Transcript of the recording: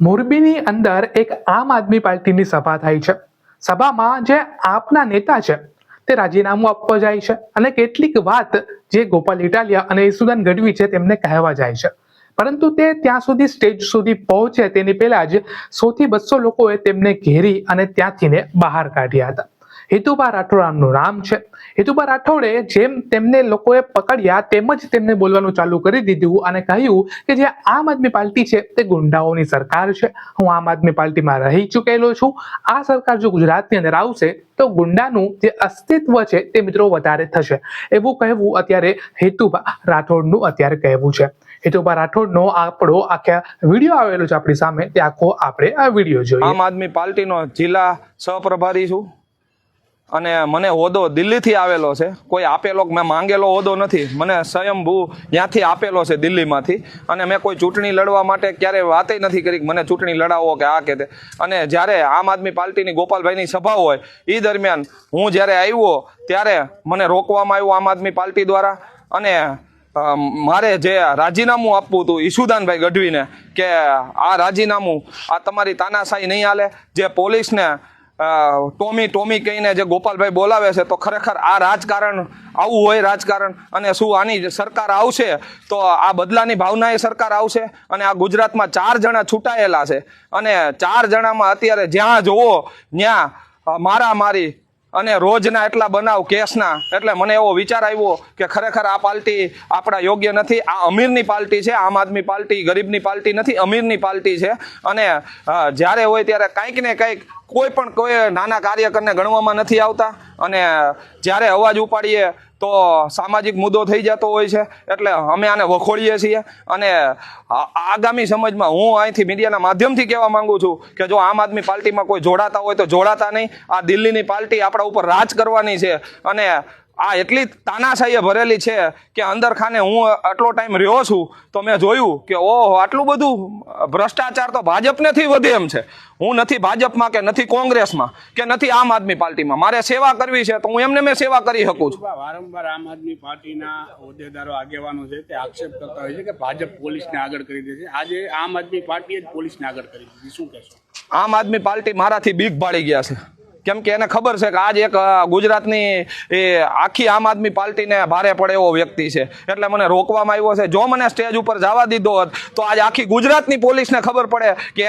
મોરબીની અંદર એક આમ આદમી પાર્ટીની સભા થાય છે. સભામાં જે આપના નેતા છે, તે રાજીનામું આપવા જાય છે અને કેટલીક વાત જે ગોપાલ ઇટાલિયા અને ઈસુદાન ગઢવી છે તેમને કહેવા જાય છે. પરંતુ તે ત્યાં સુધી સ્ટેજ સુધી પહોંચે તેની પહેલા જ સોથી બસો લોકોએ તેમને ઘેરી અને ત્યાંથી ને બહાર કાઢ્યા હતા. હિતુભા રાઠોડનું નામ છે. હિતુભા રાઠોડે જેમ તેમને લોકોએ પકડ્યા તેમ જ તેમને બોલવાનું ચાલુ કરી દીધું અને કહ્યું કે જે આમ આદમી પાર્ટી છે તે ગુંડાઓની સરકાર છે. હું આમ આદમી પાર્ટીમાં રહી ચૂકેલો છું. આ સરકાર જો ગુજરાતની અંદર આવશે તો ગુંડાનું જે અસ્તિત્વ છે તે મિત્રો વધારે થશે. એવું કહેવું અત્યારે હેતુભા રાઠોડનું અત્યારે કહેવું છે. હેતુભા રાઠોડનો આપણો આખા વીડિયો આવેલો છે આપણી સામે. તે આખો આપણે આ વીડિયો જોઈએ. આમ આદમી પાર્ટીનો જિલ્લા સહપ્રભારી છું. અને મને હોદ્દો દિલ્હીથી આવેલો છે. કોઈ આપેલો મેં માંગેલો હોદ્દો નથી. મને સ્વયંભૂ ત્યાંથી આપેલો છે દિલ્હીમાંથી. અને મેં કોઈ ચૂંટણી લડવા માટે ક્યારે વાતે નથી કરી મને ચૂંટણી લડાવો કે આ કે તે. અને જ્યારે આમ આદમી પાર્ટીની ગોપાલભાઈની સભા હોય એ દરમિયાન હું જ્યારે આવ્યો, ત્યારે મને રોકવામાં આવ્યું આમ આદમી પાર્ટી દ્વારા. અને મારે જે રાજીનામું આપવું હતું ઈશુદાનભાઈ ગઢવીને કે આ રાજીનામું, આ તમારી તાનાશાહી નહીં હાલે. જે પોલીસને ટોમી ટોમી કહીને જે ગોપાલભાઈ બોલાવે છે, તો ખરેખર આ રાજકારણ આવું હોય રાજકારણ અને શું આની સરકાર આવશે, તો આ બદલાની ભાવનાએ સરકાર આવશે અને આ ગુજરાતમાં ચાર જણા છૂટાયેલા છે. અને ચાર જણામાં અત્યારે જ્યાં જુઓ, ત્યાં મારામારી અને રોજના એટલા બનાવ કેસના. એટલે મને એવો વિચાર આવ્યો કે ખરેખર આ પાર્ટી આપણા યોગ્ય નથી. આ અમીરની પાર્ટી છે, આમ આદમી પાર્ટી, ગરીબની પાર્ટી નથી, અમીરની પાર્ટી છે. અને જ્યારે હોય ત્યારે કંઈક ને કંઈક કોઈ પણ કોઈ નાના કાર્યકરને ગણવામાં નથી આવતા અને જ્યારે અવાજ ઉપાડીએ તો સામાજિક મુદ્દો થઈ જતો હોય છે. એટલે અમે આને વખોડીએ છીએ અને આગામી સમજમાં હું અહીંથી મીડિયાના માધ્યમથી કહેવા માંગુ છું કે જો આમ આદમી પાર્ટીમાં કોઈ જોડાતા હોય તો જોડાતા નહીં. આ દિલ્હીની પાર્ટી આપણા ઉપર રાજ કરવાની છે અને આ એટલી તાનાશાહીએ ભરેલી છે કે અંદર ખાને હું આટલો ટાઈમ રહ્યો છું તો મેં જોયું કે ઓહો આટલું બધું ભ્રષ્ટાચાર તો ભાજપનેથી વધે એમ છે. હું નથી ભાજપમાં કે નથી કોંગ્રેસમાં કે નથી આમ આદમી પાર્ટીમાં. મારે સેવા કરવી છે તો હું એમને મેં સેવા કરી શકું છું. વારંવાર આમ આદમી પાર્ટીના હોદ્દેદારો આગેવાનો છે તે આક્ષેપ કરતા હોય છે કે ભાજપ પોલીસને આગળ કરી દે છે. આજે આમ આદમી પાર્ટીએ જ પોલીસને આગળ કરી દીધી. શું કહેશો? આમ આદમી પાર્ટી મારાથી બીક ભાળી ગયા છે. કેમ કે એને ખબર છે કે આજ એક ગુજરાતની, એ, આખી આમ આદમી પાર્ટીને ભારે પડે એવો વ્યક્તિ છે. એટલે મને રોકવામાં આવ્યો છે. જો મને સ્ટેજ ઉપર જવા દીધો હોત, તો આજ આખી ગુજરાતની પોલીસને ખબર પડે કે